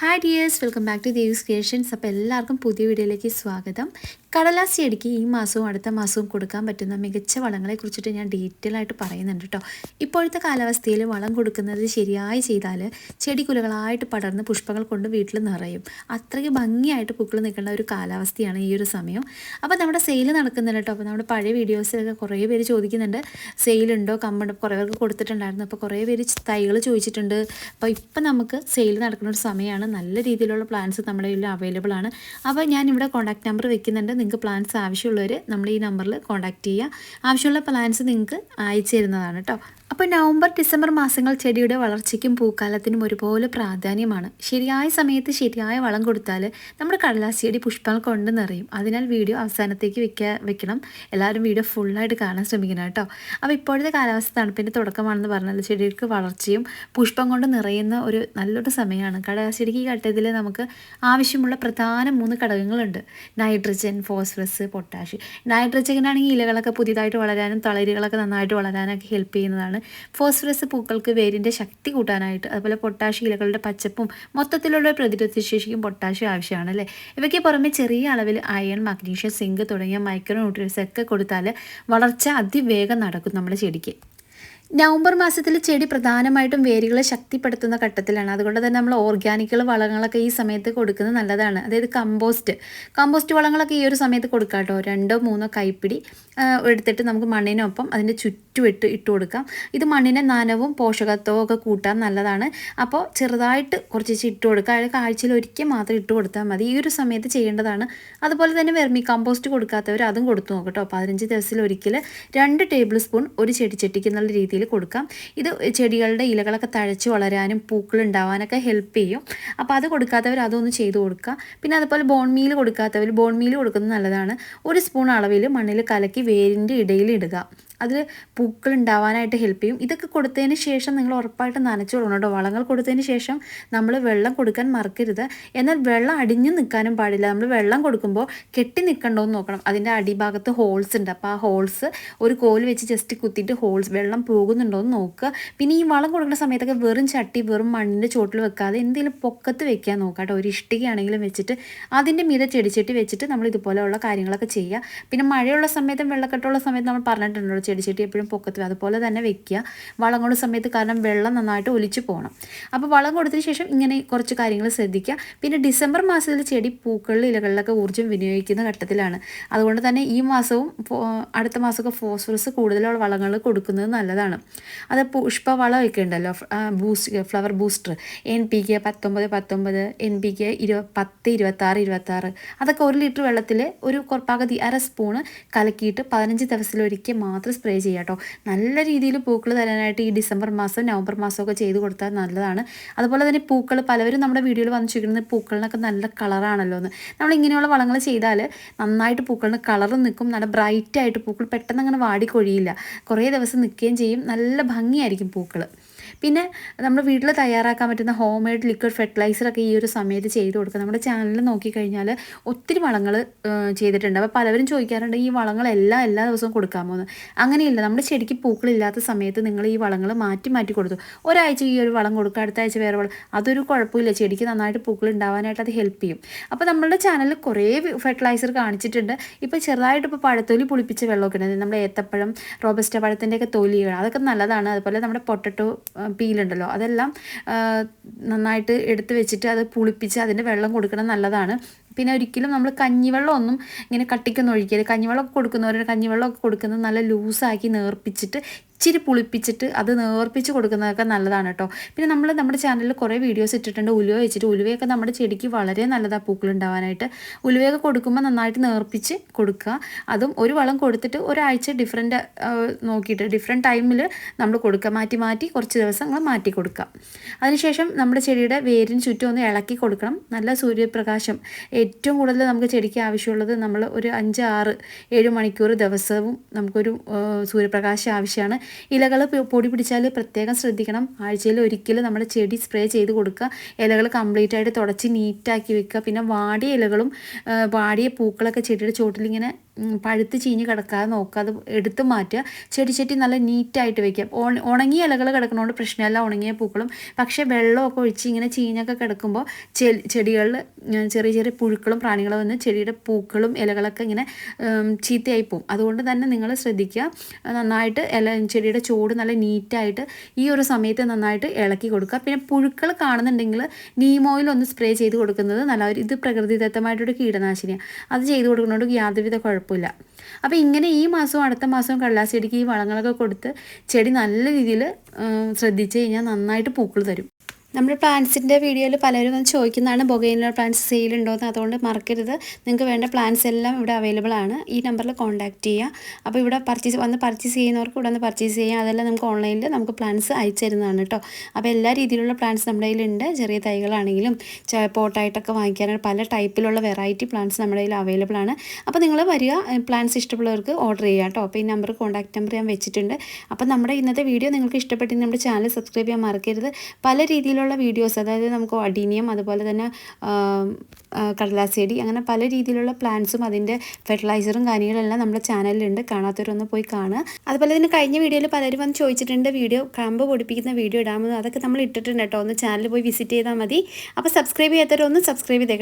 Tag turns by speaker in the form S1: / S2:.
S1: Hi dears welcome back to Devi's creations അപ്പോൾ എല്ലാവർക്കും പുതിയ വീഡിയോയിലേക്ക് സ്വാഗതം. കടലാസ് ചെടിക്ക് ഈ മാസവും അടുത്ത മാസവും കൊടുക്കാൻ പറ്റുന്ന മികച്ച വളങ്ങളെ കുറിച്ചിട്ട് ഞാൻ ഡീറ്റെയിൽ ആയിട്ട് പറയുന്നുണ്ട് കേട്ടോ ഇപ്പോഴത്തെ കാലാവസ്ഥയിൽ വളം കൊടുക്കുന്നത് ശരിയായി ചെയ്താൽ ചെടി കുലകളായിട്ട് പടർന്ന് പുഷ്പങ്ങൾ കൊണ്ട് വീട്ടിൽ നിറയും. അത്രയ്ക്ക് ഭംഗിയായിട്ട് പൂക്കൾ നിൽക്കേണ്ട ഒരു കാലാവസ്ഥയാണ് ഈ ഒരു സമയം. അപ്പോൾ നമ്മുടെ സെയിൽ നടക്കുന്നുണ്ട് കേട്ടോ അപ്പോൾ നമ്മുടെ പഴയ വീഡിയോസിലൊക്കെ കുറേ പേര് ചോദിക്കുന്നുണ്ട്. സെയിലുണ്ടോ കമ്പണ്ട് കുറേ പേർക്ക് കൊടുത്തിട്ടുണ്ടായിരുന്നു. അപ്പോൾ കുറേ പേര് തൈകൾ ചോദിച്ചിട്ടുണ്ട്. അപ്പോൾ ഇപ്പം നമുക്ക് സെയിൽ നടക്കുന്ന ഒരു സമയമാണ്. നല്ല രീതിയിലുള്ള പ്ലാൻസ് നമ്മുടെ കയ്യിൽ അവൈലബിൾ ആണ്. അപ്പോൾ ഞാൻ ഇവിടെ കോൺടാക്ട് നമ്പർ വെക്കുന്നുണ്ട്. നിങ്ങൾക്ക് പ്ലാൻസ് ആവശ്യമുള്ളവർ നമ്മൾ ഈ നമ്പറിൽ കോൺടാക്റ്റ് ചെയ്യുക ആവശ്യമുള്ള പ്ലാൻസ് നിങ്ങൾക്ക് അയച്ചു തരുന്നതാണ് കേട്ടോ അപ്പോൾ നവംബർ ഡിസംബർ മാസങ്ങൾ ചെടിയുടെ വളർച്ചയ്ക്കും പൂക്കാലത്തിനും ഒരുപോലെ പ്രാധാന്യമാണ്. ശരിയായ സമയത്ത് ശരിയായ വളം കൊടുത്താൽ നമ്മുടെ കടലാസ് ചെടി പുഷ്പങ്ങൾ കൊണ്ട് നിറയും. അതിനാൽ വീഡിയോ അവസാനത്തേക്ക് വെക്കാൻ വെക്കണം. എല്ലാവരും വീഡിയോ ഫുള്ളായിട്ട് കാണാൻ ശ്രമിക്കണം കേട്ടോ. അപ്പോൾ ഇപ്പോഴത്തെ കാലാവസ്ഥ തണുപ്പിന്റെ തുടക്കമാണെന്ന് പറഞ്ഞാൽ ചെടികൾക്ക് വളർച്ചയും പുഷ്പം കൊണ്ട് നിറയുന്ന ഒരു നല്ലൊരു സമയമാണ്. കടലാസ് ചെടിക്ക് ഈ ഘട്ടത്തിൽ നമുക്ക് ആവശ്യമുള്ള പ്രധാന മൂന്ന് ഘടകങ്ങളുണ്ട്. Nitrogen phosphorus potash. നൈട്രജനാണെങ്കിൽ ഇലകളൊക്കെ പുതിയതായിട്ട് വളരാനും തളരുകളൊക്കെ നന്നായിട്ട് വളരാനൊക്കെ ഹെൽപ്പ് ചെയ്യുന്നതാണ്. ഫോസ്ഫറസ് പൂക്കൾക്ക് വേരിന്റെ ശക്തി കൂട്ടാനായിട്ട് അതുപോലെ പൊട്ടാഷ് ഇലകളുടെ പച്ചപ്പും മൊത്തത്തിലുള്ള പ്രതിരോധ ശേഷിക്കും പൊട്ടാഷ് ആവശ്യമാണ് അല്ലേ? ഇവയ്ക്ക് പുറമെ ചെറിയ അളവിൽ അയൺ മഗ്നീഷ്യം സിങ്ക് തുടങ്ങിയ മൈക്രോ ന്യൂട്രിയൻസ് ഒക്കെ കൊടുത്താൽ വളർച്ച അതിവേഗം നടക്കും നമ്മുടെ ചെടിക്ക്. നവംബർ മാസത്തിൽ ചെടി പ്രധാനമായിട്ടും വേരുകളെ ശക്തിപ്പെടുത്തുന്ന ഘട്ടത്തിലാണ്. അതുകൊണ്ട് തന്നെ നമ്മൾ ഓർഗാനിക്കൽ വളങ്ങളൊക്കെ ഈ സമയത്ത് കൊടുക്കുന്നത് നല്ലതാണ്. അതായത് കമ്പോസ്റ്റ്. കമ്പോസ്റ്റ് വളങ്ങളൊക്കെ ഈ ഒരു സമയത്ത് കൊടുക്കാം കേട്ടോ. രണ്ടോ മൂന്നോ കൈപ്പിടി എടുത്തിട്ട് നമുക്ക് മണ്ണിനൊപ്പം അതിന്റെ ചുറ്റും ഇട്ട് ഇട്ട് കൊടുക്കാം. ഇത് മണ്ണിനെ നനവും പോഷകത്വവും ഒക്കെ കൂട്ടാൻ നല്ലതാണ്. അപ്പോൾ ചെറുതായിട്ട് കുറച്ച് ഇട്ട് കൊടുക്കുക. അതായത് ആഴ്ചയിൽ ഒരിക്കൽ മാത്രം ഇട്ട് കൊടുത്താൽ മതി. ഈ ഒരു സമയത്ത് ചെയ്യേണ്ടതാണ്. അതുപോലെ തന്നെ വെർമി കമ്പോസ്റ്റ് കൊടുക്കാത്തവർ അതും കൊടുത്തു നോക്കട്ടോ പതിനഞ്ച് ദിവസത്തിൽ ഒരിക്കൽ രണ്ട് ടേബിൾ സ്പൂൺ ഒരു ചെടിച്ചട്ടിക്ക് എന്നുള്ള രീതിയിൽ കൊടുക്കാം. ഇത് ചെടികളുടെ ഇലകളൊക്കെ തഴച്ച് വളരാനും പൂക്കൾ ഉണ്ടാവാനൊക്കെ ഹെൽപ്പ് ചെയ്യും. അപ്പോൾ അത് കൊടുക്കാത്തവർ അതൊന്ന് ചെയ്ത് കൊടുക്കുക. പിന്നെ അതുപോലെ ബോൺ മീൽ കൊടുക്കാത്തവർ ബോൺ മീൽ കൊടുക്കുന്നത് നല്ലതാണ്. ഒരു സ്പൂൺ അളവിൽ മണ്ണിൽ കലക്കി വേരിന്റെ ഇടയിൽ ഇടുക. അതിൽ പൂക്കൾ ഉണ്ടാവാനായിട്ട് ഹെൽപ്പ് ചെയ്യും. ഇതൊക്കെ കൊടുത്തതിന് ശേഷം നിങ്ങൾ ഉറപ്പായിട്ട് നനച്ചു കൊടുക്കണം കേട്ടോ. വളങ്ങൾ കൊടുത്തതിന് ശേഷം നമ്മൾ വെള്ളം കൊടുക്കാൻ മറക്കരുത്. എന്നാൽ വെള്ളം അടിഞ്ഞു നിൽക്കാനും പാടില്ല. നമ്മൾ വെള്ളം കൊടുക്കുമ്പോൾ കെട്ടി നിൽക്കണ്ടോ എന്ന് നോക്കണം. അതിന്റെ അടിഭാഗത്ത് ഹോൾസ് ഉണ്ട്. അപ്പോൾ ആ ഹോൾസ് ഒരു കോൽ വെച്ച് ജസ്റ്റ് കുത്തിയിട്ട് ഹോൾസ് വെള്ളം പോകുന്നുണ്ടോ എന്ന് നോക്കുക. പിന്നെ ഈ വളം കൊടുക്കുന്ന സമയത്തൊക്കെ വെറും ചട്ടി വെറും മണ്ണിന്റെ ചോട്ടിൽ വെക്കാതെ എന്തെങ്കിലും പൊക്കത്ത് വെക്കാൻ നോക്കാം കേട്ടോ. ഒരു ഇഷ്ടികയാണെങ്കിലും വെച്ചിട്ട് അതിന്റെ മീതെ ചെടിച്ചട്ടി വെച്ചിട്ട് നമ്മൾ ഇതുപോലെയുള്ള കാര്യങ്ങളൊക്കെ ചെയ്യുക. പിന്നെ മഴയുള്ള സമയത്തും വെള്ളക്കെട്ടുള്ള സമയത്ത് നമ്മൾ പറഞ്ഞിട്ടുണ്ടല്ലോ ചെടിച്ചട്ടി എപ്പോഴും പൊക്കത്ത് അതുപോലെ തന്നെ വെക്കുക. വളം കൊടുത്ത സമയത്ത് കാരണം വെള്ളം നന്നായിട്ട് ഒലിച്ചു പോകണം അപ്പോൾ വളം കൊടുത്തതിന് ശേഷം ഇങ്ങനെ കുറച്ച് കാര്യങ്ങൾ ശ്രദ്ധിക്കുക. പിന്നെ ഡിസംബർ മാസത്തിൽ ചെടി പൂക്കളിൽ ഇലകളിലൊക്കെ ഊർജം വിനിയോഗിക്കുന്ന ഘട്ടത്തിലാണ്. അതുകൊണ്ട് തന്നെ ഈ മാസവും അടുത്ത മാസമൊക്കെ ഫോസ്ഫറസ് കൂടുതലുള്ള വളങ്ങൾ കൊടുക്കുന്നത് നല്ലതാണ്. അത് പുഷ്പവളമൊക്കെ ഉണ്ടല്ലോ. Boost flower booster. N P K പത്തൊമ്പത് പത്തൊമ്പത് എൻ പി കെ ഇരുപ പത്ത് ഇരുപത്താറ് ഇരുപത്താറ്. അതൊക്കെ ഒരു ലിറ്റർ വെള്ളത്തിൽ ഒരു പകുതി അര സ്പൂണ് കലക്കിയിട്ട് പതിനഞ്ച് ദിവസത്തിലൊരിക്കൽ മാത്രം സ്പ്രേ ചെയ്യുക കേട്ടോ നല്ല രീതിയിൽ പൂക്കൾ തരാനായിട്ട് ഈ ഡിസംബർ മാസം നവംബർ മാസമൊക്കെ ചെയ്ത് കൊടുത്താൽ നല്ലതാണ്. അതുപോലെ തന്നെ പൂക്കൾ പലവരും നമ്മുടെ വീഡിയോയിൽ വന്നു ചോദിക്കുന്നത് പൂക്കളിനൊക്കെ നല്ല കളറാണല്ലോ എന്ന്. നമ്മൾ ഇങ്ങനെയുള്ള വളങ്ങൾ ചെയ്താൽ നന്നായിട്ട് പൂക്കളിന് കളർ നിൽക്കും നല്ല ബ്രൈറ്റായിട്ട് പൂക്കൾ പെട്ടെന്ന് അങ്ങനെ വാടിക്കൊഴിയില്ല കുറേ ദിവസം നിൽക്കുകയും ചെയ്യും. നല്ല ഭംഗിയായിരിക്കും പൂക്കൾ പിന്നെ നമ്മൾ വീട്ടിൽ തയ്യാറാക്കാൻ പറ്റുന്ന ഹോം മെയ്ഡ് ലിക്വിഡ് ഫെർട്ടിലൈസറൊക്കെ ഈ ഒരു സമയത്ത് ചെയ്ത് കൊടുക്കുക. നമ്മുടെ ചാനലിൽ നോക്കിക്കഴിഞ്ഞാൽ ഒത്തിരി വളങ്ങൾ ചെയ്തിട്ടുണ്ട്. അപ്പോൾ പലവരും ചോദിക്കാറുണ്ട് ഈ വളങ്ങളെല്ലാം എല്ലാ ദിവസവും കൊടുക്കാമോ? എന്ന്. അങ്ങനെയില്ല. നമ്മുടെ ചെടിക്ക് പൂക്കളില്ലാത്ത സമയത്ത് നിങ്ങൾ ഈ വളങ്ങൾ മാറ്റി മാറ്റി കൊടുത്തു. ഒരാഴ്ച ഈ ഒരു വളം കൊടുക്കുക അടുത്ത ആഴ്ച വേറെ വളം. അതൊരു കുഴപ്പമില്ല. ചെടിക്ക് നന്നായിട്ട് പൂക്കൾ ഉണ്ടാവാനായിട്ട് അത് ഹെൽപ്പ് ചെയ്യും. അപ്പോൾ നമ്മളുടെ ചാനലിൽ കുറേ ഫെർട്ടിലൈസർ കാണിച്ചിട്ടുണ്ട്. ഇപ്പോൾ ചെറുതായിട്ട് ഇപ്പോൾ പഴത്തൊലി പുളിപ്പിച്ച വെള്ളമൊക്കെ ഉണ്ട്. നമ്മുടെ ഏത്തപ്പഴം റോബസ്റ്റ പഴത്തിന്റെയൊക്കെ തൊലികൾ അതൊക്കെ നല്ലതാണ്. അതുപോലെ നമ്മുടെ പൊട്ടറ്റോ പീലുണ്ടല്ലോ. അതെല്ലാം നന്നായിട്ട് എടുത്ത് വെച്ചിട്ട് അത് പുളിപ്പിച്ച് അതിന്റെ വെള്ളം കൊടുക്കണം നല്ലതാണ്. പിന്നെ ഒരിക്കലും നമ്മൾ കഞ്ഞിവെള്ളം ഒന്നും ഇങ്ങനെ കട്ടിക്കൊന്നും ഒഴിക്കരുത്. കഞ്ഞിവെള്ളമൊക്കെ കൊടുക്കുന്നവർ കഞ്ഞിവെള്ളമൊക്കെ കൊടുക്കുന്നത് നല്ല ലൂസാക്കി നേർപ്പിച്ചിട്ട് ഇച്ചിരി പുളിപ്പിച്ചിട്ട് അത് നേർപ്പിച്ച് കൊടുക്കുന്നതൊക്കെ നല്ലതാണ് കേട്ടോ. പിന്നെ നമ്മൾ നമ്മുടെ ചാനലിൽ കുറേ വീഡിയോസ് ഇട്ടിട്ടുണ്ട്. ഉലുവ വെച്ചിട്ട് ഉലുവയൊക്കെ നമ്മുടെ ചെടിക്ക് വളരെ നല്ലതാണ് പൂക്കൾ ഉണ്ടാവാനായിട്ട്. ഉലുവയൊക്കെ കൊടുക്കുമ്പോൾ നന്നായിട്ട് നേർപ്പിച്ച് കൊടുക്കുക. അതും ഒരു വളം കൊടുത്തിട്ട് ഒരാഴ്ച ഡിഫറെന്റ് നോക്കിയിട്ട് ഡിഫറെന്റ് ടൈമിൽ നമ്മൾ കൊടുക്കുക. മാറ്റി മാറ്റി കുറച്ച് ദിവസം നമ്മൾ മാറ്റി കൊടുക്കുക. അതിനുശേഷം നമ്മുടെ ചെടിയുടെ വേരിന് ചുറ്റും ഒന്ന് ഇളക്കി കൊടുക്കണം. നല്ല സൂര്യപ്രകാശം. ഏറ്റവും കൂടുതൽ നമുക്ക് ചെടിക്ക് ആവശ്യമുള്ളത് നമ്മൾ ഒരു അഞ്ച് ആറ് ഏഴ് മണിക്കൂർ ദിവസവും നമുക്കൊരു സൂര്യപ്രകാശം ആവശ്യമാണ് ഇലകൾ പൊടി പിടിച്ചാൽ പ്രത്യേകം ശ്രദ്ധിക്കണം. ആഴ്ചയിൽ ഒരിക്കലും നമ്മൾ ചെടി സ്പ്രേ ചെയ്ത് കൊടുക്കുക. ഇലകൾ കംപ്ലീറ്റ് ആയിട്ട് തുടച്ച് നീറ്റാക്കി വെക്കുക. പിന്നെ വാടിയ ഇലകളും വാടിയ പൂക്കളൊക്കെ ചെടിയുടെ ചുവട്ടിലിങ്ങനെ പഴുത്ത് ചീഞ്ഞ് കിടക്കാതെ നോക്കുക അത് എടുത്ത് മാറ്റുക. ചെടിച്ചട്ടി നല്ല നീറ്റായിട്ട് വെക്കുക. ഉണ- ഉണങ്ങിയ ഇലകൾ കിടക്കുന്നതുകൊണ്ട് പ്രശ്നമല്ല. ഉണങ്ങിയ പൂക്കളും പക്ഷേ വെള്ളമൊക്കെ ഒഴിച്ച് ഇങ്ങനെ ചീഞ്ഞൊക്കെ കിടക്കുമ്പോൾ ചെടികളിൽ ചെറിയ ചെറിയ പുഴുക്കളും പ്രാണികളും വന്ന് ചെടിയുടെ പൂക്കളും ഇലകളൊക്കെ ഇങ്ങനെ ചീത്തയായി പോകും അതുകൊണ്ട് തന്നെ നിങ്ങൾ ശ്രദ്ധിക്കുക. നന്നായിട്ട് ഇല ചെടിയുടെ ചൂട് നല്ല നീറ്റായിട്ട് ഈ ഒരു സമയത്ത് നന്നായിട്ട് ഇളക്കി കൊടുക്കുക. പിന്നെ പുഴുക്കൾ കാണുന്നുണ്ടെങ്കിൽ നീം ഓയിൽ ഒന്ന് സ്പ്രേ ചെയ്ത് കൊടുക്കുന്നത് നല്ല ഇത് പ്രകൃതിദത്തമായിട്ടൊരു കീടനാശിനിയാണ്. അത് ചെയ്ത് കൊടുക്കുന്നതുകൊണ്ട് യാതൊരുവിധ കുഴപ്പമില്ല. അപ്പോൾ ഇങ്ങനെ ഈ മാസവും അടുത്ത മാസവും കടലാസ് ചെടിക്ക് ഈ വളങ്ങളൊക്കെ കൊടുത്ത് ചെടി നല്ല രീതിയിൽ ശ്രദ്ധിച്ച് കഴിഞ്ഞാൽ നന്നായിട്ട് പൂക്കൾ തരും. നമ്മുടെ പ്ലാന്റ്സിന്റെ വീഡിയോയിൽ പലരും വന്ന് ചോദിക്കുന്നതാണ് ബൊഗൈനിലർ പ്ലാന്റ്സ് സെയിൽ ഉണ്ടോ എന്ന് അതുകൊണ്ട് മറക്കരുത്. നിങ്ങൾക്ക് വേണ്ട പ്ലാന്റ്സ് എല്ലാം ഇവിടെ അവൈലബിൾ ആണ്. ഈ നമ്പറിൽ കോൺടാക്റ്റ് ചെയ്യുക അപ്പോൾ ഇവിടെ പർച്ചേസ് വന്ന് പർച്ചേസ് ചെയ്യുന്നവർക്ക് ഇവിടെ വന്ന് പർച്ചേസ് ചെയ്യാം. അതെല്ലാം നമുക്ക് ഓൺലൈനിൽ നമുക്ക് പ്ലാന്റ്സ് അയച്ചു തരുന്നതാണ് കേട്ടോ അപ്പോൾ എല്ലാ രീതിയിലുള്ള പ്ലാന്റ്സ് നമ്മുടെ കയ്യിലുണ്ട് ചെറിയ തൈകളാണെങ്കിലും പോട്ടായിട്ടൊക്കെ വാങ്ങിക്കാനാണ് പല ടൈപ്പിലുള്ള വെറൈറ്റി പ്ലാന്റ്സ് നമ്മുടെ കയ്യിൽ അവൈലബിൾ ആണ്. അപ്പോൾ നിങ്ങൾ വരിക പ്ലാന്റ്സ് ഇഷ്ടമുള്ളവർക്ക് ഓർഡർ ചെയ്യുക കേട്ടോ അപ്പോൾ ഈ നമ്പർ കോൺടാക്ട് നമ്പർ ഞാൻ വെച്ചിട്ടുണ്ട്. അപ്പോൾ നമ്മുടെ ഇന്നത്തെ വീഡിയോ നിങ്ങൾക്ക് ഇഷ്ടപ്പെട്ടെങ്കിൽ നമ്മുടെ ചാനൽ സബ്സ്ക്രൈബ് ചെയ്യാൻ മറക്കരുത്. പല രീതിയിലുള്ള വീഡിയോസ് അതായത് നമുക്ക് അഡീനിയം അതുപോലെ തന്നെ ആം, ആ, കടലാസ് ചെടി അങ്ങനെ പല രീതിയിലുള്ള പ്ലാന്റ്സും അതിന്റെ ഫെർട്ടിലൈസറും കാര്യങ്ങളെല്ലാം നമ്മുടെ ചാനലിലുണ്ട്. കാണാത്തവരൊന്ന് പോയി കാണുക. അതുപോലെ തന്നെ കഴിഞ്ഞ വീഡിയോയിൽ പലരും വന്ന് ചോദിച്ചിട്ടുണ്ട് വീഡിയോ കമ്പ് പൊടിപ്പിക്കുന്ന വീഡിയോ ഇടാമെന്ന്. അതൊക്കെ നമ്മൾ ഇട്ടിട്ടുണ്ട് കേട്ടോ. ഒന്ന് ചാനൽ പോയി വിസിറ്റ് ചെയ്താൽ മതി. അപ്പോൾ സബ്സ്ക്രൈബ് ചെയ്യാത്തവരൊന്ന് സബ്സ്ക്രൈബ് ചെയ്തേക്കാം